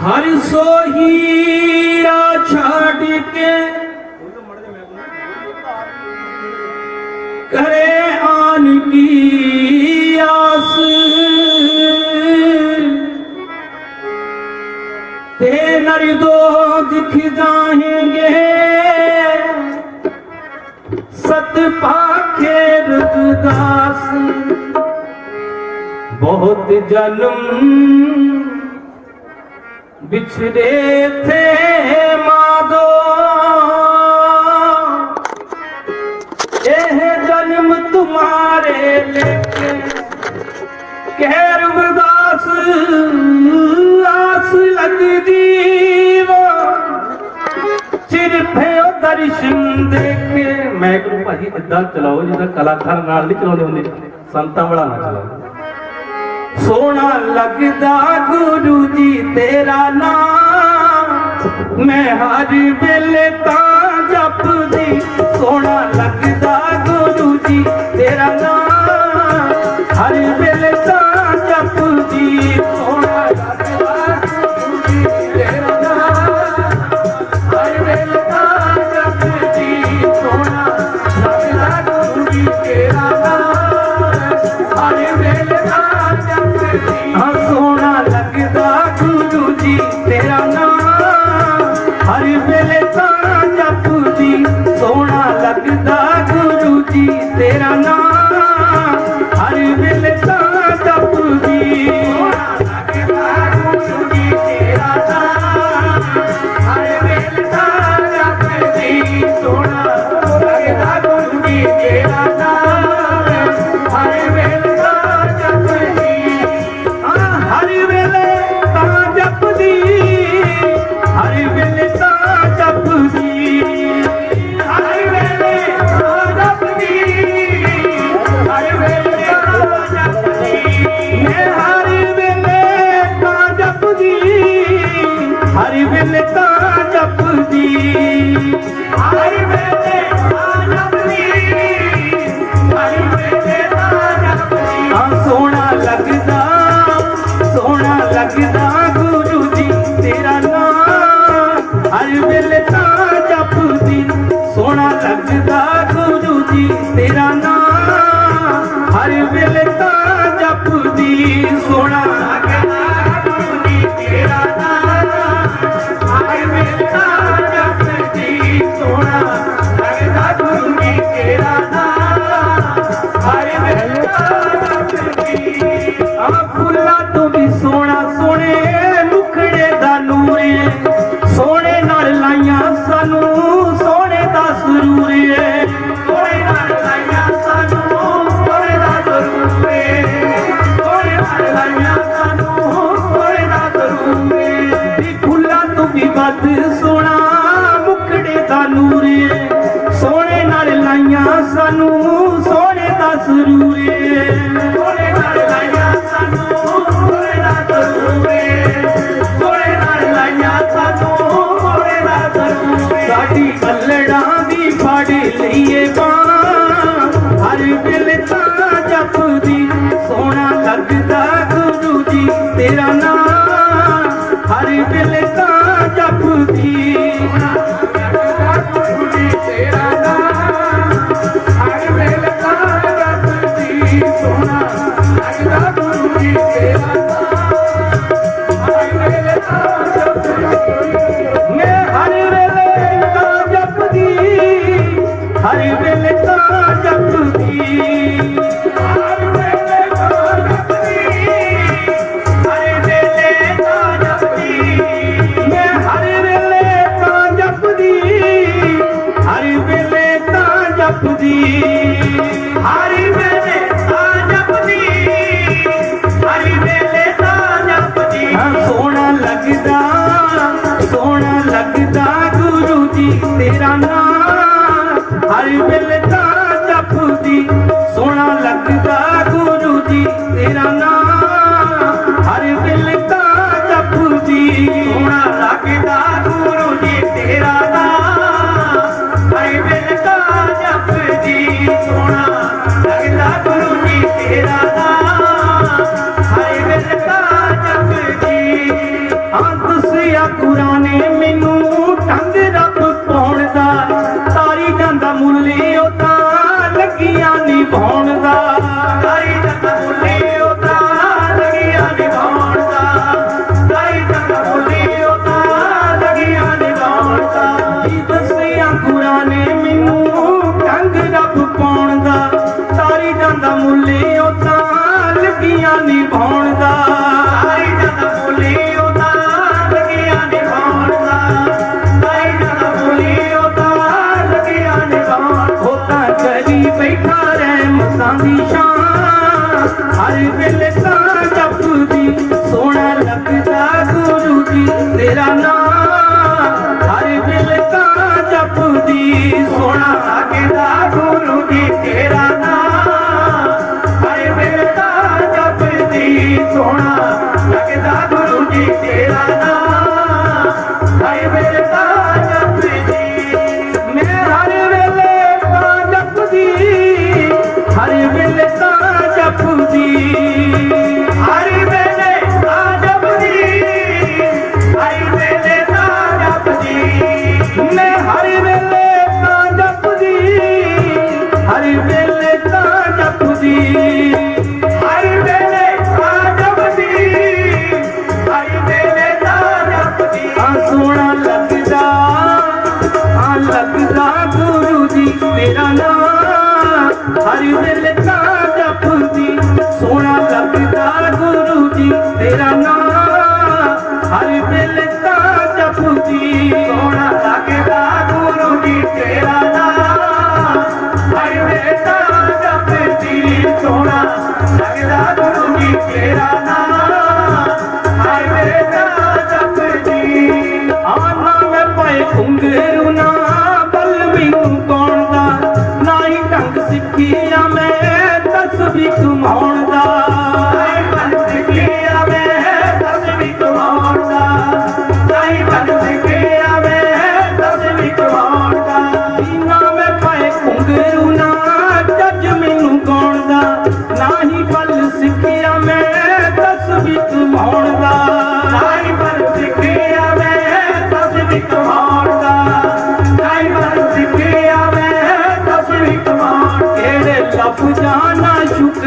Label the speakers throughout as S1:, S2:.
S1: ਹਰ ਸੋ ਹੀਰਾ ਛੱਡ ਕੇ ਕਰੇ ਆਨ ਕੀ ਆਸ। ਤੇ ਨਰ ਦੋ ਦਿਖ ਜਾਣਗੇ ਸਤ ਪਾਖੇ ਰਤਦਾਸ ਬਹੁਤ ਜਨਮ बिछड़े थे माधो यह जन्म तुम्हारे लेके कहर उदास आस लगदी ਸਿਰਫ ਦਰਸ਼ਨ ਦੇਖ। ਕੇ ਮੈਂ ਕਿਹਾ ਭਾਜੀ ਇਦਾਂ ਚਲਾਓ ਜਿੱਦਾਂ ਕਲਾਕਾਰ ਨਾਲ ਨਹੀਂ ਚਲਾਉਂਦੇ ਹੁੰਦੇ। ਸੰਤਾਂ ਵਾਲਾ ਨਾ ਚਲਾਓ। ਸੋਹਣਾ ਲੱਗਦਾ ਗੁਰੂ ਜੀ ਤੇਰਾ ਨਾਮ। ਮੈਂ ਹਰ ਵੇਲੇ ਤਾਂ ਜਪਦੀ ਸੋਹਣਾ ਲੱਗਦਾ ਸਾਡੇ ਲਈਏ ਬਾਣ। ਹਰ ਵੇਲੇ ਤਾਂ ਜਪਦੀ। ਸੋਹਣਾ ਲੱਗਦਾ ਗੁਰੂ ਜੀ ਤੇਰਾ ਨਾਮ Oh. ਦੀ ਸ਼ਾਨ ਹਰ ਵੇਲੇ ਤਾਂ ਜਪਦੀ ਸੋਹਣਾ ਲੱਗਦਾ ਗੁਰੂ ਜੀ ਤੇਰਾ ਨਾਮ, ਹਰ ਵੇਲੇ ਤਾਂ ਜਪਦੀ ਸੋਹਣਾ ਲੱਗਦਾ ਗੁਰੂ ਜੀ, ਤੇਰਾ ਨਾਮ। ਹਰ ਵੇਲੇ ਤਾਂ ਜਪਦੀ ਸੋਹਣਾ ਲੱਗਦਾ ਗੁਰੂ ਜੀ ਤੇਰਾ ਨਾਮ ਹਰ ਵੇਲੇ ਤਾਂ
S2: ਵੀ
S1: ਤੂੰ ਹੋਣ ਦਾ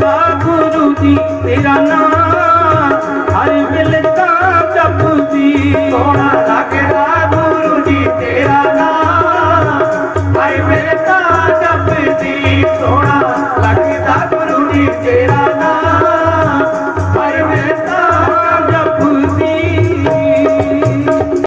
S1: ਵਾਹਿਗੁਰੂ ਜੀ ਤੇਰਾ ਨਾਮ ਹਰ ਮਿਲਦਾ ਜਪਦੀ